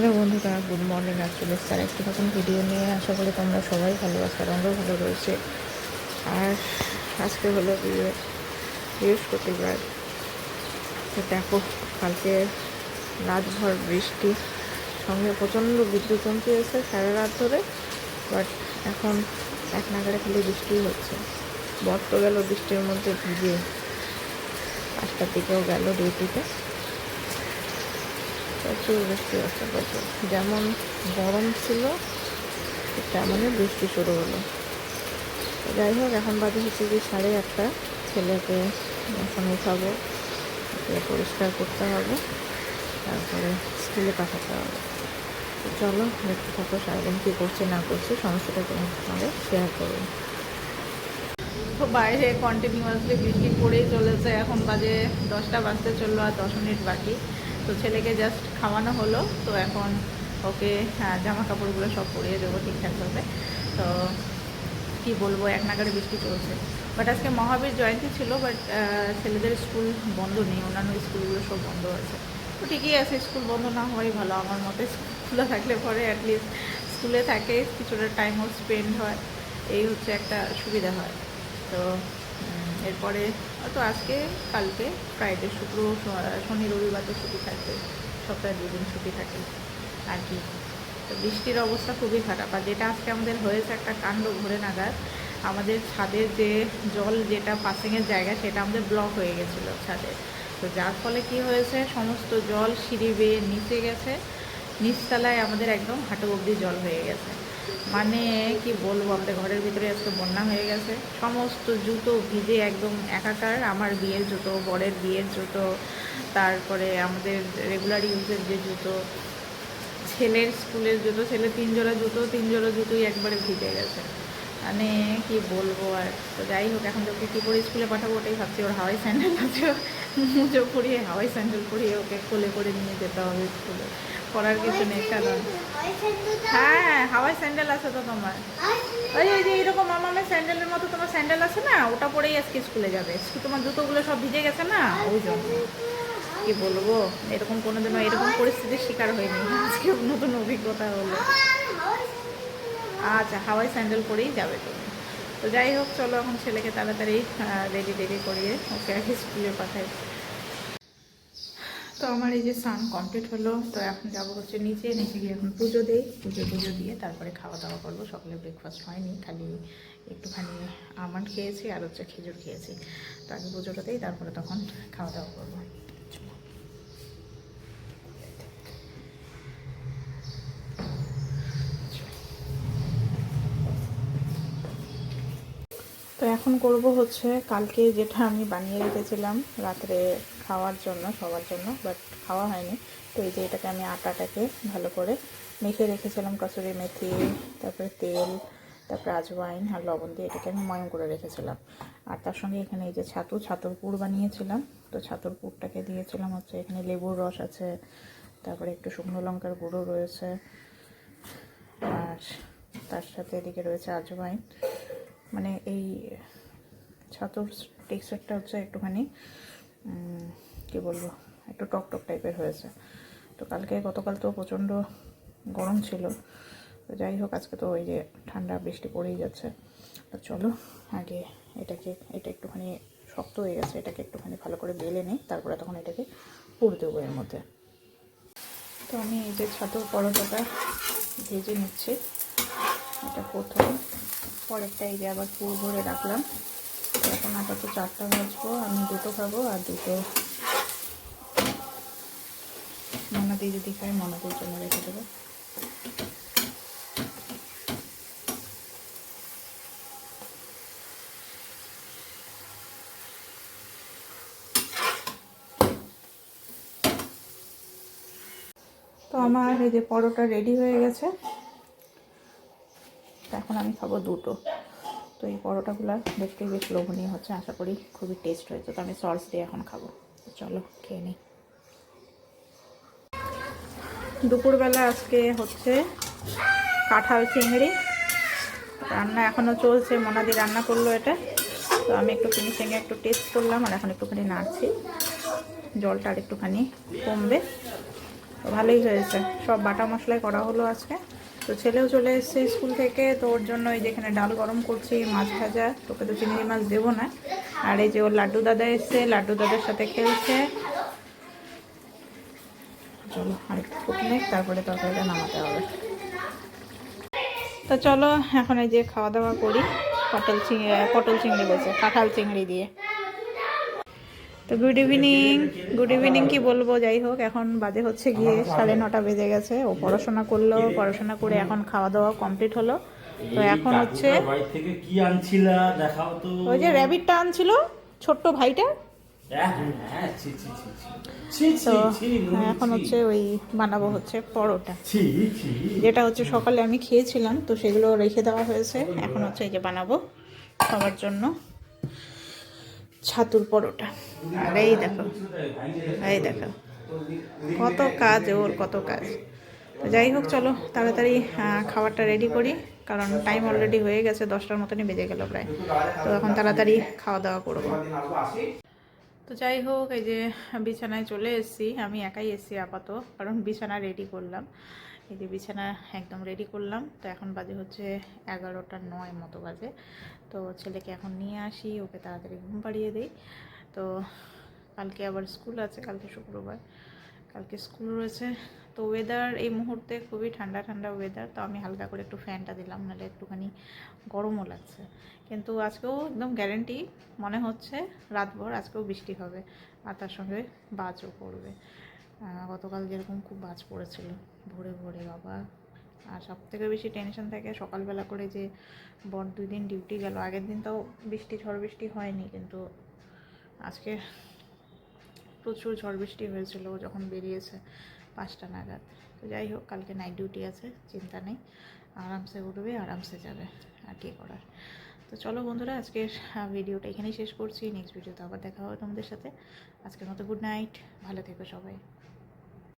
Hello বন্ধুরা, good morning. আর চলে আর একটি নতুন ভিডিও নিয়ে আশা করি তোমরা সবাই ভালো আছো আমরাও ভালো রয়েছে। আর আজকে হলো বিয়ে, বৃহস্পতিবার। তো দেখো, কালকে রাতভর বৃষ্টি, সঙ্গে প্রচণ্ড বিদ্যুৎ চমকে এসে সারা রাত ধরে বাট এখন এক নাগারে খালি বৃষ্টি হচ্ছে। বর তো গেল বৃষ্টির মধ্যে ভিজে। পাঁচটার দিকেও গেল ডিউটিতে প্রচুর বৃষ্টি হচ্ছে, প্রচুর। যেমন গরম ছিল তেমনই বৃষ্টি শুরু হলো। যাই হোক, এখন বাজে হচ্ছে যে সাড়ে আটটা। ছেলেকে এখন উঠাবো পরিষ্কার করতে হবে, তারপরে স্কুলে পাঠাতে হবে। চলো, দেখতে থাকো সারাদিন কী করছে, না করছে সমস্যাটা তোমার সঙ্গে শেয়ার করব। তো বাইরে কন্টিনিউয়াসলি বৃষ্টি পড়েই চলেছে, এখন বাজে দশটা বাজতে চলল আর দশ মিনিট বাকি। তো ছেলেকে জাস্ট খাওয়ানো হলো তো এখন ওকে হ্যাঁ, জামা কাপড়গুলো সব পরিয়ে দেবো ঠিকঠাকভাবে তো কি বলব এক নাগারে বৃষ্টি চলছে। বাট আজকে মহাবীর জয়ন্তী ছিল বাট ছেলেদের স্কুল বন্ধ নেই অন্যান্য স্কুলগুলো সব বন্ধ আছে। তো ঠিকই আছে স্কুল বন্ধ না হওয়াই ভালো আমার মতে। স্কুলে থাকলে পরে অ্যাটলিস্ট স্কুলে থাকে কিছুটা টাইমও স্পেন্ড হয় এই হচ্ছে একটা সুবিধা হয়। তো এরপরে তো আজকে, কালকে ফ্রাইডে শুক্র শনি, রবিবার তো ছুটি থাকবে সপ্তাহে দুদিন ছুটি থাকে, আর কি। তো বৃষ্টির অবস্থা খুবই খারাপ। আর যেটা আজকে আমাদের হয়েছে একটা কাণ্ড ঘুরে নাগাদ, আমাদের ছাদের যে জল যেটা পাসিংয়ের জায়গা, সেটা আমাদের ব্লক হয়ে গেছিল ছাদে। তো যার ফলে কি হয়েছে, সমস্ত জল সিঁড়ি বেয়ে নিচে গেছে নিচতলায় আমাদের একদম হাঁটু অবধি জল হয়ে গেছে। মানে কি বলব, আমাদের ঘরের ভিতরে আজকে বন্যা হয়ে গেছে। সমস্ত জুতো ভিজে একদম একাকার। আমার বিয়ের জুতো, বরের বিয়ের জুতো, তারপরে আমাদের রেগুলার ইউজের যে জুতো, ছেলের স্কুলের জুতো, ছেলে তিন জোড়া জুতো তিন জোড়া জুতোই একবারে ভিজে গেছে। মানে কি বলব আর। তো যাই হোক, এখন তোকে কী করে স্কুলে পাঠাবো ওটাই ভাবছি। ওর হাওয়াই স্যান্ডেল আছে। মুজো পরিয়ে, হাওয়াই স্যান্ডেল পরিয়ে ওকে কোলে করে নিয়ে যেতে হবে স্কুলে। করার কিছু নেই কারণ হ্যাঁ হাওয়াই স্যান্ডেল আছে তো তোমার। ওই ওই যে এরকম মামামের স্যান্ডেলের মতো তোমার স্যান্ডেল আছে না, ওটা পরেই আজকে স্কুলে যাবে। তোমার জুতোগুলো সব ভিজে গেছে না, ওই জন্য। কি বলব, এরকম কোনোদিনও এরকম পরিস্থিতির শিকার হয়নি। আজকে নতুন অভিজ্ঞতা হলো। আচ্ছা হাওয়াই স্যান্ডেল পরেই যাবে তুমি। তো যাই হোক, চলো এখন ছেলেকে তাড়াতাড়ি রেডি রেডি করিয়ে ওকে আগে স্কুলে পাঠাই। তো আমার এই যে স্নান কমপ্লিট হলো, তো এখন যাব হচ্ছে নিচে নিচে গিয়ে এখন পুজো দেই, পুজো টুজো দিয়ে তারপরে খাওয়া দাওয়া করব। সকালে ব্রেকফাস্ট হয়নি, খালি একটুখানি আমন্ড খেয়েছি আর হচ্ছে খেজুর খেয়েছি। তো আগে পুজোটা দিই, তারপরে তখন খাওয়া দাওয়া করব চলো। তো এখন করব হচ্ছে কালকে যেটা আমি বানিয়ে রেখেছিলাম রাত্রে খাওয়ার জন্য, সবার জন্য বাট খাওয়া হয়নি। তো এই যে এটাকে আমি আটাটাকে ভালো করে মেখে রেখেছিলাম, কসুরি মেথি, তারপরে তেল, তারপরে আজওয়াইন আর লবণ দিয়ে এটাকে আমি ময়ম করে রেখেছিলাম। আর তার সঙ্গে এখানে এই যে ছাতু, ছাতুর পুর বানিয়েছিলাম। তো ছাতুর পুরটাকে দিয়েছিলাম হচ্ছে এখানে লেবুর রস আছে, তারপরে একটু শুকনো লঙ্কার গুঁড়ো রয়েছে, আর তার সাথে এদিকে রয়েছে আজওয়াইন। মানে এই ছাতুর টেক্সচারটা হচ্ছে একটুখানি কি বলব, একটু টক টক টাইপের হয়েছে। তো কালকে গতকাল তো প্রচণ্ড গরম ছিল। তো যাই হোক, আজকে তো ওই যে ঠান্ডা, বৃষ্টি পড়েই যাচ্ছে। তো চলো, আগে এটাকে, এটা একটুখানি শক্ত হয়ে গেছে, এটাকে একটুখানি ভালো করে বেলে নিই, তারপরে তখন এটাকে পুর দেবো এর মধ্যে। তো আমি এই যে ছাতুর পরোটাটা ভেজে নিচ্ছি, এটা প্রথম, পরেরটা এই যে আবার পুর ভরে রাখলাম। এখন আপাতত চারটা ভাজবো আমি দুটো খাব আর দুটো মনাদি যদি খাই মনাদির জন্য রেখে দেবো। তো আমার এই যে পরোটা রেডি হয়ে গেছে। এখন আমি খাব দুটো। তো এই পরোটাগুলো দেখতে বেশ লোভনীয় হচ্ছে, আশা করি খুবই টেস্ট হয়েছে তো আমি সস দিয়ে এখন খাব। চলো খেয়ে নিই। দুপুরবেলা আজকে হচ্ছে কাঁঠাল চিংড়ি। রান্না এখনও চলছে, মোনাদি রান্না করল এটা। তো আমি একটু ফিনিশিংয়ে একটু টেস্ট করলাম, আর এখন একটুখানি নাড়ছি। জলটা আর একটুখানি কমবে। তো ভালোই হয়েছে। সব বাটা মশলাই করা হলো আজকে। তো ছেলেও চলে এসেছে স্কুল থেকে, তো ওর জন্য এই যেখানে ডাল গরম করছি, মাছ ভাজা। তোকে তো চিংড়ি মাছ দেবো না। আর এই যে ওর লাড্ডু দাদা এসছে, লাড্ডু দাদার সাথে খেলছে। চলো, আরেকটু ফুটলে তারপরে তরকারিটা নামাতে হবে। তো চলো, এখন এই যে খাওয়া দাওয়া করি, পটল চিংড়ি পটল চিংড়ি বলছে, কাঁঠাল চিংড়ি দিয়ে। তো গুড ইভিনিং গুড ইভিনিং কি বলব? যাই হোক এখন বাজে হচ্ছে গিয়ে সাড়ে নটা বেজে গেছে। ও পড়াশোনা করল পড়াশোনা করে এখন খাওয়া দাওয়া কমপ্লিট হলো। তো এখন হচ্ছে থেকে কি আনছিলা? দেখাও তো। ওই যে র্যাবিটটা আনছিল ছোট্ট ভাইটা। তো এখন হচ্ছে ওই বানাবো হচ্ছে পরোটা। যেটা হচ্ছে সকালে আমি খেয়েছিলাম তো সেগুলো রেখে দেওয়া হয়েছে। এখন হচ্ছে এই যে বানাবো খাওয়ার জন্য। ছাতুর পরোটা। আর এই দেখো এই দেখো। কত কাজ, ওর কত কাজ। তো যাই হোক, চলো তাড়াতাড়ি খাবারটা রেডি করি, কারণ টাইম অলরেডি হয়ে গেছে, দশটার মতনই বেজে গেল প্রায়। তো এখন তাড়াতাড়ি খাওয়া দাওয়া করব। তো যাই হোক, এই যে বিছানায় চলে এসেছি। আমি একাই এসেছি আপাতত, কারণ বিছানা রেডি করলাম। এই যে বিছানা একদম রেডি করলাম। তো এখন বাজে হচ্ছে এগারোটা নয় মতো বাজে। তো ছেলেকে এখন নিয়ে আসি, ওকে তাড়াতাড়ি ঘুম পাড়িয়ে দিই। তো কালকে আবার স্কুল আছে, কালকে শুক্রবার। কালকে স্কুল রয়েছে। তো ওয়েদার এই মুহূর্তে খুবই ঠান্ডা ঠান্ডা ওয়েদার তো আমি হালকা করে একটু ফ্যানটা দিলাম, নাহলে একটুখানি গরমও লাগছে। কিন্তু আজকেও একদম গ্যারেন্টি মনে হচ্ছে রাতভর আজকেও বৃষ্টি হবে। আর তার সঙ্গে বাজও পড়বে। গতকাল যেরকম খুব বাজ পড়েছিল, ভোরে ভোরে, বাবা। আর সব থেকে বেশি টেনশন থাকে সকালবেলা করে যে, বর দুই দিন ডিউটি গেল, আগের দিন তাও বৃষ্টি ঝড় বৃষ্টি হয়নি, কিন্তু আজকে প্রচুর ঝড় বৃষ্টি হয়েছিল যখন বেরিয়েছে পাঁচটা নাগাদ। তো যাই হোক, কালকে নাইট ডিউটি আছে, চিন্তা নেই। আরামসে উঠবে, আরামসে যাবে, আর কি করার। তো চলো বন্ধুরা, আজকের ভিডিওটা এখানেই শেষ করছি। নেক্সট ভিডিওতে আবার দেখা হবে তোমাদের সাথে। আজকের মতো গুড নাইট ভালো থেকো সবাই।